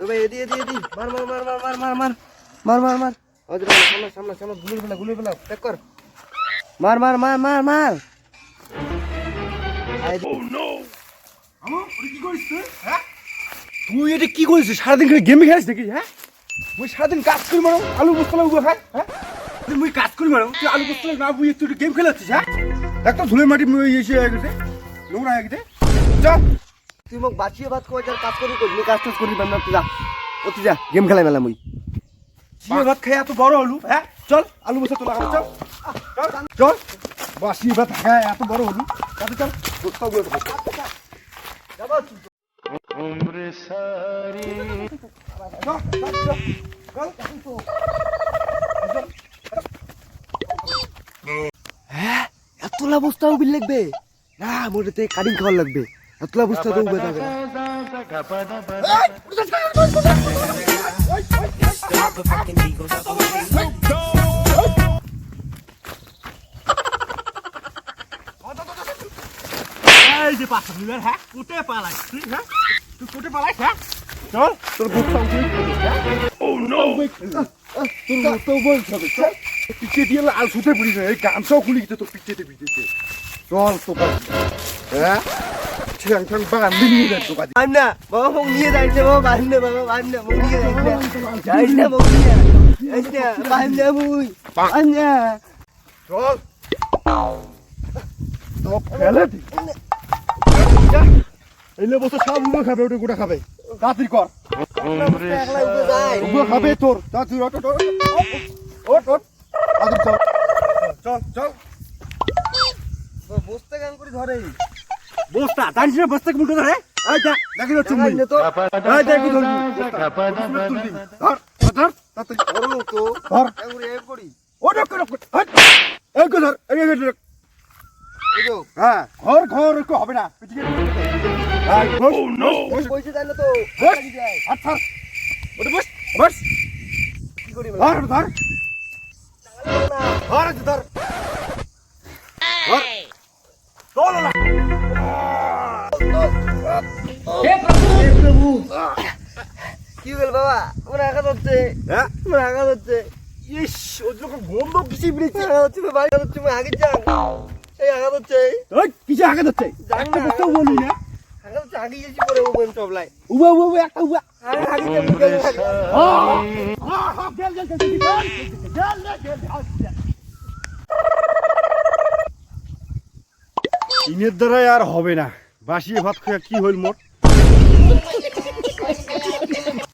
ও ভাই এদি এদি এদি মার মার মার মার মার মার মার। মার মার মার। ওই সামনে সামনে সামনে গুলি ফেলা গুলি ফেলা টেক কর। মার মার মার মার মার। আই আমার ওটা কি করিস তুই হ্যাঁ? তুই এটা কি করিস সারাদিন খালি গেম খেলিস নাকি হ্যাঁ? মুই সারাদিন কাজ করি মারো আলু বস্তা উবে খাই হ্যাঁ? তুই মুই কাজ করি মারো তুই আলু বস্তা না বুঝে তুই গেম খেলাচ্ছিস হ্যাঁ? একটা ধুলে মাটি এসে হয়ে গেছে নোংরা হয়ে গেছে। চল তুই মোক বাঁচিয়ে ভাত কই যার কাজ করি কই কাজ টাজ করি তুই যা অতি যা, গেম খেলাই মেলাম ওই বাঁচিয়ে ভাত খাই এত বড় হলু হ্যাঁ চল, আলু বসে তোলা চল চল বাঁচিয়ে ভাত খাই এত বড় হলু চল কোথাও গিয়ে হ্যাঁ এত লাভ বস্তাও বিল লাগবে? না মোটেতে কাটিং খাওয়ার লাগবে। అట్లా పుస్తకం পিছিয়ে দিয়ে আর oh, সুতে পড়িস এই গামছাও খুলি তোর পিছিয়ে পিছিয়ে চল তো হ্যাঁ? ঠ্যাং ঠ্যাং বান্ধি নিয়ে তো কাজে বান্ধ না বাবা মোক নিয়ে যাইছে বাবা বান্ধ না বাবা বান্ধ না মোক নিয়ে যাইছে যাইছে না মোক নিয়ে যাইছে না বান্ধ না মুই বান্ধ না চল তো ফেলে দি এলে বসে সব উবে খাবে ওটা গোটা খাবে তাড়াতাড়ি কর উবে খাবে তোর তাড়াতাড়ি ওট ওট ওট চল চল চল বসতে গান করে ধরে বস্তা জানিস না বস্তা কেমন ধরে। এই দেখ দেখি না না তো। এই দেখ ধর ধর। ধর তাড়াতাড়ি ধরো। তো ধর। এগুলো এ করি ওট ওট ওট এই কো ধর এই এই ধর এই হ্যাঁ ঘর ঘর কো হবে না। পিছিয়ে হ্যাঁ বস বস কইছে জানো তো বস আচ্ছা ওটা বস বস কি করি ধর ধর। ধর ধর। কি হল বাবা? আমার আঘাত হচ্ছে হ্যাঁ? আমার আঘাত হচ্ছে ইস ওগুলো গন্ধ কিসি বেরিয়েছে আঘাত হচ্ছে বাবা আঘাত হচ্ছে আগে যান এই আঘাত হচ্ছে ওই কিসে আগে যাচ্ছে একটা বস্তা বলি না। আঘাত হচ্ছে আগে গেছি পরে ওপেন টপলাই উবা উবা উবা একটা উবা। আরে আগে যাব গেলে আগে গেল গেল গেল গেল গেল গেল ইনের দ্বারাই আর হবে না। বাসিয়ে ভাত খেয়ে কি হইল মোট